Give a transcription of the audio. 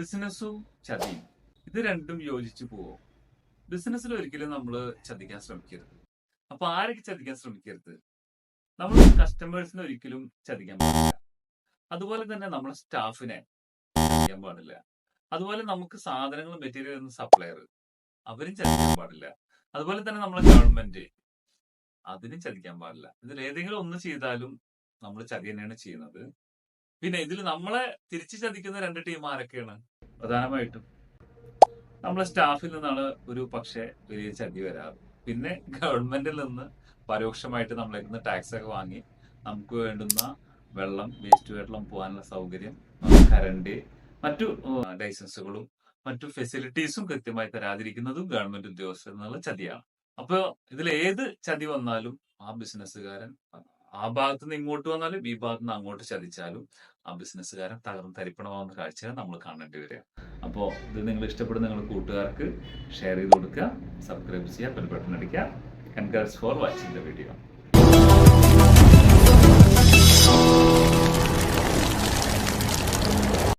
ബിസിനസ്സും ചതിയും. ഇത് രണ്ടും യോജിച്ചു പോവും? ബിസിനസ്സിൽ ഒരിക്കലും നമ്മൾ ചതിക്കാൻ ശ്രമിക്കരുത്. അപ്പൊ ആരൊക്കെ ചതിക്കാൻ ശ്രമിക്കരുത്? നമ്മൾ കസ്റ്റമേഴ്സിനെ ഒരിക്കലും ചതിക്കാൻ പാടില്ല. അതുപോലെ തന്നെ നമ്മളെ സ്റ്റാഫിനെ ചതിക്കാൻ പാടില്ല. അതുപോലെ നമുക്ക് സാധനങ്ങൾ മെറ്റീരിയൽ എന്ന സപ്ലയർ അവരും ചതിക്കാൻ പാടില്ല. അതുപോലെ തന്നെ നമ്മളെ ഗവൺമെന്റ് അതിനും ചതിക്കാൻ പാടില്ല. ഇതിൽ ഏതെങ്കിലും ഒന്ന് ചെയ്താലും നമ്മൾ ചതി തന്നെയാണ് ചെയ്യുന്നത്. പിന്നെ ഇതിൽ നമ്മളെ തിരിച്ചു ചതിക്കുന്ന രണ്ട് ടീം ആരൊക്കെയാണ്? പ്രധാനമായിട്ടും നമ്മളെ സ്റ്റാഫിൽ നിന്നാണ് ഒരു പക്ഷേ വലിയ ചതി വരാറ്. പിന്നെ ഗവൺമെന്റിൽ നിന്ന് പരോക്ഷമായിട്ട് നമ്മളെ നിന്ന് ടാക്സ് ഒക്കെ വാങ്ങി നമുക്ക് വേണ്ടുന്ന വെള്ളം വേസ്റ്റ് വെള്ളം പോകാനുള്ള സൗകര്യം കറണ്ട് മറ്റു ലൈസൻസുകളും മറ്റു ഫെസിലിറ്റീസും കൃത്യമായി തരാതിരിക്കുന്നതും ഗവൺമെന്റ് ഉദ്യോഗസ്ഥരിൽ നിന്നുള്ള ചതിയാണ്. അപ്പോൾ ഇതിൽ ഏത് ചതി വന്നാലും ആ ബിസിനസ്സുകാരൻ ആ ഭാഗത്ത് നിന്ന് ഇങ്ങോട്ട് വന്നാലും ഈ ഭാഗത്ത് നിന്ന് അങ്ങോട്ട് ചതിച്ചാലും ആ ബിസിനസ്സുകാരൻ തകർന്ന് തരിപ്പണമാവുന്ന കാഴ്ചയാണ് നമ്മൾ കാണേണ്ടി വരിക. അപ്പോൾ ഇത് നിങ്ങൾ ഇഷ്ടപ്പെടുന്ന നിങ്ങളുടെ കൂട്ടുകാർക്ക് ഷെയർ ചെയ്ത് കൊടുക്കുക സബ്സ്ക്രൈബ് ചെയ്യുക ബെൽ ബട്ടൺ അടിക്കുക. Congrats for watching the video